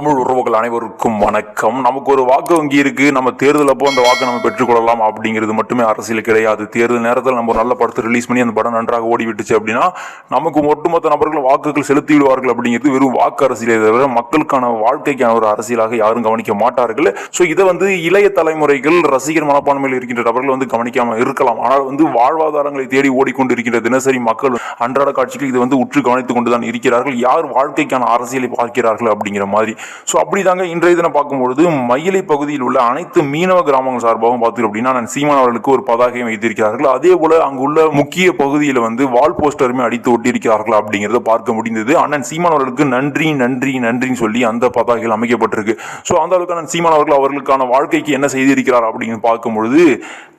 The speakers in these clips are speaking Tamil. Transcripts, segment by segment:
தமிழ் உறவுகள் அனைவருக்கும் வணக்கம். நமக்கு ஒரு வாக்கு வங்கி இருக்கு. நம்ம தேர்தல் அப்போ அந்த வாக்கை நம்ம பெற்றுக்கொள்ளலாம் அப்படிங்கிறது மட்டுமே அரசியல் கிடையாது. தேர்தல் நேரத்தில் நம்ம ஒரு நல்ல படத்தை ரிலீஸ் பண்ணி அந்த படம் நன்றாக ஓடி விட்டுச்சு அப்படின்னா நமக்கு ஒட்டுமொத்த நபர்கள் வாக்குகள் செலுத்தி விடுவார்கள் அப்படிங்கிறது வெறும் வாக்கு அரசியலை தவிர மக்களுக்கான வாழ்க்கைக்கான ஒரு அரசியலாக யாரும் கவனிக்க மாட்டார்கள். ஸோ இதை வந்து இளைய தலைமுறைகள் ரசிகர் மனப்பான்மையில் இருக்கின்ற நபர்கள் வந்து கவனிக்காமல் இருக்கலாம். ஆனால் வந்து வாழ்வாதாரங்களை தேடி ஓடிக்கொண்டு இருக்கின்ற தினசரி மக்கள் அன்றாட காட்சிகள் இது வந்து உற்று கவனித்துக் கொண்டுதான் இருக்கிறார்கள். யார் வாழ்க்கைக்கான அரசியலை பார்க்கிறார்கள் அப்படிங்கிற மாதிரி. ஸோ அப்படிதாங்க இன்றைய தினம் பார்க்கும்பொழுது மயிலை பகுதியில் உள்ள அனைத்து மீனவ கிராமங்கள் சார்பாகவும் பார்த்தோம் அப்படின்னா நான் சீமான் அவர்களுக்கு ஒரு பதாகையும் வைத்திருக்கிறார்கள். அதே போல அங்குள்ள முக்கிய பகுதியில் வந்து வால் போஸ்டருமே அடித்து ஒட்டியிருக்கிறார்கள் அப்படிங்கிறத பார்க்க முடிந்தது. அண்ணன் சீமான் அவர்களுக்கு நன்றி நன்றி நன்றின்னு சொல்லி அந்த பதாகைகள் அமைக்கப்பட்டிருக்கு. ஸோ அந்த அளவுக்கு அண்ணன் சீமான் அவர்கள் அவர்களுக்கான வாழ்க்கைக்கு என்ன செய்திருக்கிறார் அப்படின்னு பார்க்கும்பொழுது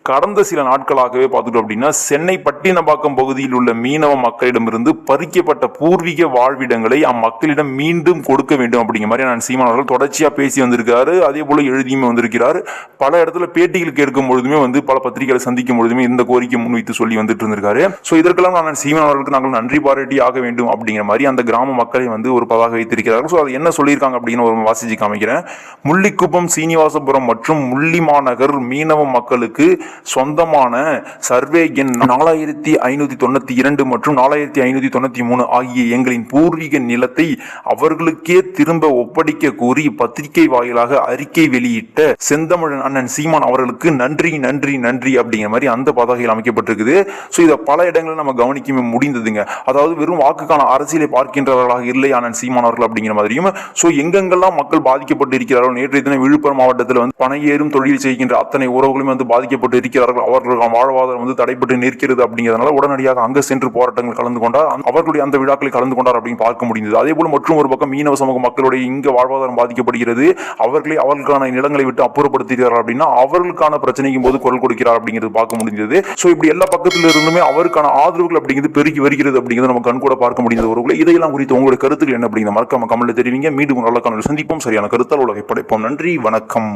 கடந்த சில நாட்களாகவே பார்த்துட்டோம் அப்படின்னா சென்னை பட்டினப்பாக்கம் பகுதியில் உள்ள மீனவ மக்களிடமிருந்து பறிக்கப்பட்ட பூர்வீக வாழ்விடங்களை அம்மக்களிடம் மீண்டும் கொடுக்க வேண்டும் அப்படிங்கிற மாதிரி நான் சீமான் அவர்கள் தொடர்ச்சியா பேசி வந்திருக்காரு அதே போல எழுதியுமே வந்திருக்கிறார். பல இடத்துல பேட்டிகள் கேட்கும் பொழுதுமே வந்து பல பத்திரிகைகளை சந்திக்கும் பொழுதுமே இந்த கோரிக்கை முன்வைத்து சொல்லி வந்துட்டு இருந்திருக்காரு. ஸோ இதற்கெல்லாம் நான் சீமான் அவர்களுக்கு நாங்கள் நன்றி பாராட்டி ஆக வேண்டும் அப்படிங்கிற மாதிரி அந்த கிராம மக்களை வந்து ஒரு பதாக வைத்திருக்கிறார்கள். ஸோ அது என்ன சொல்லியிருக்காங்க அப்படின்னு ஒரு வாசிச்சு காமிக்கிறேன். முள்ளிக்குப்பம் சீனிவாசபுரம் மற்றும் முள்ளிமாநகர் மீனவ மக்களுக்கு சொந்தமான சர்வே எண் நாலாயிரத்தி ஐநூத்தி தொண்ணூத்தி இரண்டு மற்றும் நாலாயிரத்தி ஐநூத்தி தொண்ணூத்தி மூணு ஆகிய எங்களின் பூர்வீக நிலத்தை அவர்களுக்கே திரும்ப ஒப்படைக்க கூறி பத்திரிகை வாயிலாக அறிக்கை வெளியிட்ட செந்தமிழன் அண்ணன் சீமான் அவர்களுக்கு நன்றி நன்றி நன்றி அப்படிங்கிற மாதிரி அந்த பதாகையில் அமைக்கப்பட்டிருக்குது. ஸோ இதை பல இடங்களில் நம்ம கவனிக்க முடிந்ததுங்க. அதாவது வெறும் வாக்குக்கான அரசியலை பார்க்கின்றவர்களாக இல்லை அண்ணன் சீமான் அவர்கள் அப்படிங்கிற மாதிரியும். ஸோ எங்கெங்கெல்லாம் மக்கள் பாதிக்கப்பட்டு இருக்கிறார்கள் நேற்றைய தினம் விழுப்புரம் மாவட்டத்தில் வந்து பனையேறும் தொழில் செய்கின்ற அத்தனை உறவுகளுமே வந்து பாதிக்கப்பட்டு இருக்கிறார்கள். அவர்களுக்கான வாழ்வாதாரம் வந்து தடைப்பட்டு நிற்கிறது அப்படிங்கிறதுனால உடனடியாக அங்கே சென்று போராட்டங்கள் கலந்து கொண்டார். அவர்களுடைய அந்த விழாக்களில் கலந்து கொண்டார் அப்படின்னு பார்க்க முடிந்தது. அதே போல மற்றும் ஒரு பக்கம் மீனவ சமூக மக்களுடைய இங்கே வாழ்வாதாரம் பாதிக்கப்படுகிறது. அவர்களை அவர்களுக்கான நிலங்களை விட்டு அப்புறப்படுத்துகிறார் அப்படின்னா அவர்களுக்கான பிரச்சனைக்கும் போது குரல் கொடுக்கிறார் அப்படிங்கிறது பார்க்க முடிஞ்சது ஸோ இப்படி எல்லா பக்கத்தில் இருந்துமே அவருக்கான ஆதரவுகள் அப்படிங்கிறது பெருகி வருகிறது அப்படிங்கிறது நம்ம கண் கூட பார்க்க முடிந்தது. ஒருவர்களை இதையெல்லாம் குறித்து உங்களுடைய கருத்துக்கள் என்ன அப்படிங்கிற மறக்காம கமெண்ட்ல தெரிவிங்க. மீண்டும் நல்ல காணொலி சந்திப்போம். சரியான கருத்தால் உலகை படைப்போம். நன்றி வணக்கம்.